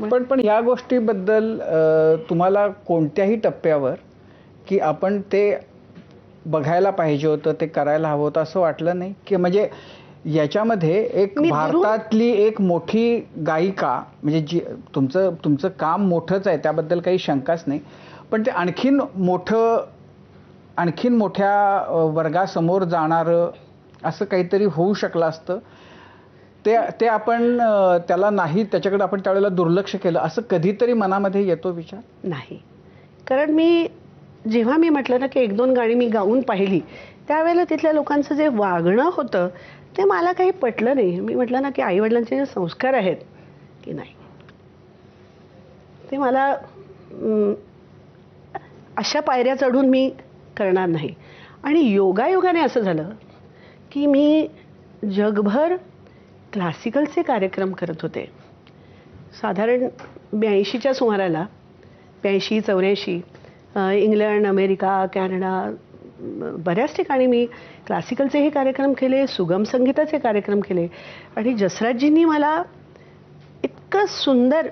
पण पण या गोष्टीबद्दल तुम्हाला कोणत्याही टप्प्यावर की आपण ते बघायला पाहिजे होतं ते करायला हवं होतं असं वाटलं नाही? की म्हणजे याच्यामध्ये एक भारतातली एक मोठी गायिका म्हणजे जी तुमचं तुमचं काम मोठंच आहे त्याबद्दल काही शंकाच नाही. पण ते आणखीन मोठं आणखीन मोठ्या वर्गासमोर जाणारं असं काहीतरी होऊ शकलं असतं. ते ते आपण त्याला नाही त्याच्याकडे आपण त्यावेळेला दुर्लक्ष केलं असं कधीतरी मनामध्ये येतो विचार? नाही. कारण मी जेव्हा मी म्हटलं ना की एक दोन गाणी मी गाऊन पाहिली त्यावेळेला तिथल्या लोकांचं जे वागणं होतं ते मला काही पटलं नाही. मी म्हटलं ना की आईवडिलांचे जे संस्कार आहेत की नाही. ते मला अशा पायऱ्या चढून मी करणार नाही. आणि योगायोगाने असं झालं की मी जगभर क्लासिकलचे कार्यक्रम करत होते. साधारण ब्याऐंशीच्या सुमाराला ब्याऐंशी चौऱ्याऐंशी इंग्लंड अमेरिका कॅनडा बऱ्याच ठिकाणी मी क्लासिकलचेही कार्यक्रम केले सुगम संगीताचे कार्यक्रम केले आणि जसराजजींनी मला इतकं सुंदर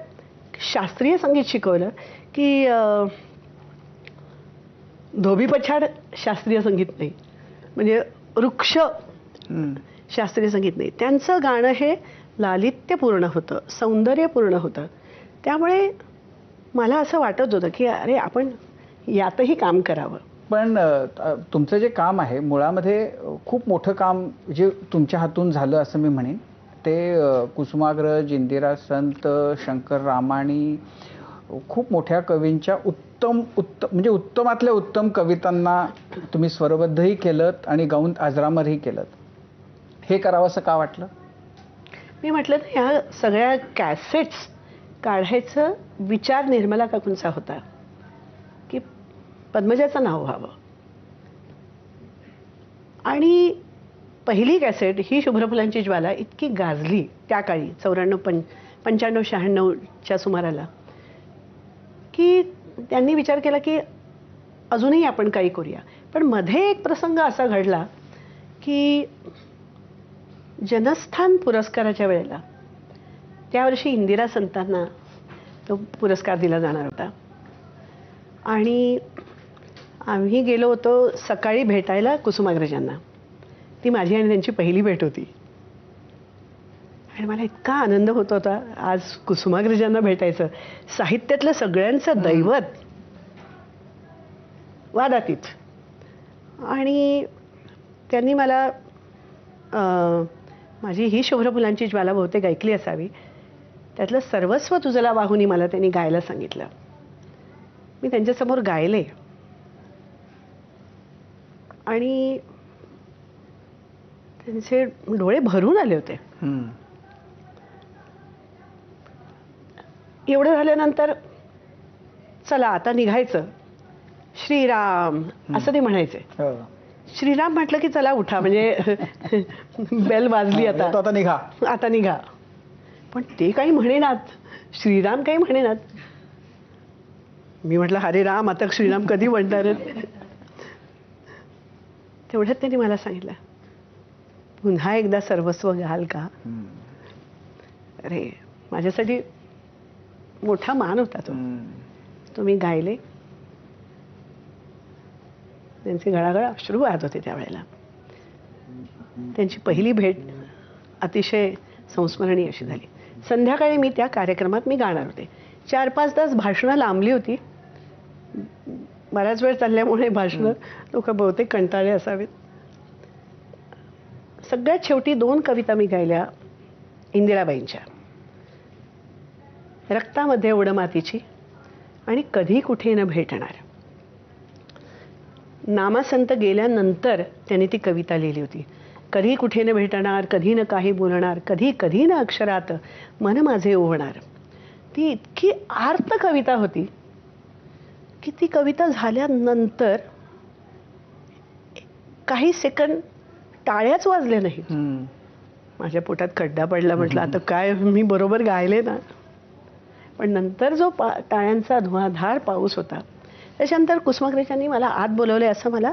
शास्त्रीय संगीत शिकवलं की धोबीपछाड शास्त्रीय संगीत नाही. म्हणजे वृक्ष शास्त्रीय संगीत नाही. त्यांचं गाणं हे लालित्यपूर्ण होतं सौंदर्यपूर्ण होतं. त्यामुळे मला असं वाटत होतं की अरे आपण यातही काम करावं. पण तुमचं जे काम आहे मुळामध्ये खूप मोठं काम जे तुमच्या हातून झालं असं मी म्हणेन ते कुसुमाग्रज इंदिरा संत शंकर रामाणी खूप मोठ्या कवींच्या उत्तम उत्तम म्हणजे उत्तमातल्या उत्तम कवितांना तुम्ही स्वरबद्धही केलं आणि गाऊन आजरामरही केलं हे करावं असं का वाटलं? मी म्हटलं तर ह्या सगळ्या कॅसेट्स काढायचं विचार निर्मला काकूंचा होता की पद्मजाचं नाव व्हावं. आणि पहिली कॅसेट ही शुभ्रफुलांची ज्वाला इतकी गाजली त्या काळी चौऱ्याण्णव पं पंच्याण्णव शहाण्णवच्या सुमाराला की त्यांनी विचार केला की अजूनही आपण काही करूया. पण मध्ये एक प्रसंग असा घडला की जनस्थान पुरस्काराच्या वेळेला. त्यावर्षी इंदिरा संतांना तो पुरस्कार दिला जाणार होता. आणि आम्ही गेलो होतो सकाळी भेटायला कुसुमाग्रजांना. ती माझी आणि त्यांची पहिली भेट होती. आणि मला इतका आनंद होत होता आज कुसुमाग्रजांना भेटायचं. साहित्यातलं सगळ्यांचं दैवत. वादातीत. आणि त्यांनी मला माझी ही शुभ्रफुलांची ज्वाला बहुतेक ऐकली असावी. त्यातलं सर्वस्व तुझला वाहुनी मला त्यांनी गायला सांगितलं. मी त्यांच्यासमोर गायले. आणि त्यांचे डोळे भरून आले होते. एवढं झाल्यानंतर चला आता निघायचं. श्रीराम असं ते म्हणायचे. हो. श्रीराम म्हटलं की चला उठा म्हणजे बेल वाजली आता. आता निघा. आता निघा. पण ते काही म्हणेनात. श्रीराम काही म्हणेनात. मी म्हटलं हरे राम आता श्रीराम कधी म्हणणार? तेवढ्यात त्यांनी मला सांगितलं पुन्हा एकदा सर्वस्व घाल का. अरे माझ्यासाठी मोठा मान होता तो. हम्म. तो मी गायले. त्यांचे घळाघळ अश्रू वाहत होते त्यावेळेला. त्यांची पहिली भेट अतिशय संस्मरणीय अशी झाली. संध्याकाळी मी त्या कार्यक्रमात मी गाणार होते. चार पाच तास भाषणं लांबली होती. बराच वेळ चालल्यामुळे भाषणं लोक बहुतेक कंटाळे असावेत. सगळ्यात शेवटी दोन कविता मी गायल्या इंदिराबाईंच्या. रक्तामध्ये उडमातीची आणि कधी कुठे न भेटणार. नामासंत गेल्यानंतर त्यांनी ती कविता लिहिली होती. कधी कुठे न भेटणार कधी न काही बोलणार कधी कधी न अक्षरात मन माझे ओवणार ती इतकी आर्त कविता होती की ती कविता झाल्यानंतर काही सेकंद टाळ्याच वाजल्या नाही हम्म. माझ्या पोटात खड्डा पडला म्हटलं आता काय मी बरोबर गायले ना. पण नंतर जो पा टाळ्यांचा धुवाधार पाऊस होता त्याच्यानंतर कुसुमाग्रजांनी मला आत बोलवले असं मला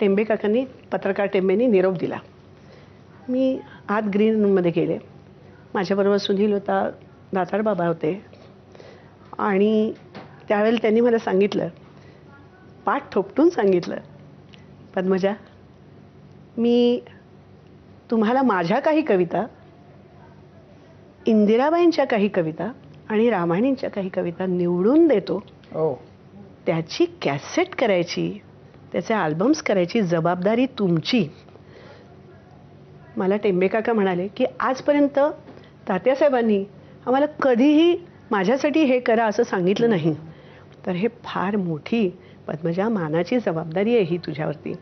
टेंबे काकांनी पत्रकार टेंबेनी निरोप दिला. मी आत ग्रीन रूममध्ये गेले. माझ्याबरोबर सुनील होता दातार बाबा होते. आणि त्यावेळेला त्यांनी मला सांगितलं पाठ थोपटून सांगितलं पद्मजा मी तुम्हाला माझ्या काही कविता इंदिराबाईंच्या काही कविता आणि रामायणींच्या काही कविता निवडून देतो. oh. त्याची कॅसेट करायची त्याचे अल्बम्स करायची जबाबदारी तुमची. मला टेंबे काका म्हणाले की आजपर्यंत तात्यासाहेबांनी आम्हाला कधीही माझ्यासाठी हे करा असं सांगितलं नाही. तर हे फार मोठी पद्मजा मानाची जबाबदारी आहे ही तुझ्यावरती.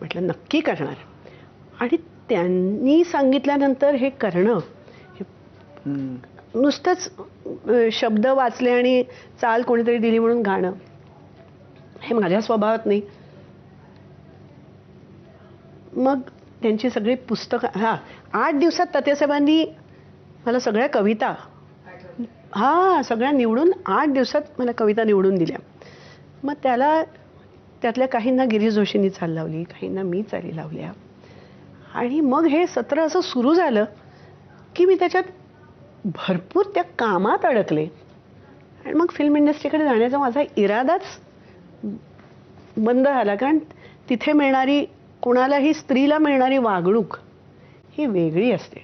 म्हटलं नक्की करणार. आणि त्यांनी सांगितल्यानंतर हे करणं हे. नुसतंच शब्द वाचले आणि चाल कोणीतरी दिली म्हणून गाणं. हे माझ्या स्वभावात नाही. मग त्यांची सगळी पुस्तकं हां आठ दिवसात तात्यासाहेबांनी मला सगळ्या कविता हां सगळ्या निवडून आठ दिवसात मला कविता निवडून दिल्या. मग त्याला त्यातल्या काहींना गिरीश जोशींनी चाल लावली काहींना मी चाली लावल्या. आणि मग हे सत्र असं सुरू झालं की मी त्याच्यात भरपूर त्या कामात अडकले. आणि मग फिल्म इंडस्ट्रीकडे जाण्याचा माझा इरादाच बंद झाला. कारण तिथे मिळणारी कोणालाही स्त्रीला मिळणारी वागणूक ही वेगळी असते.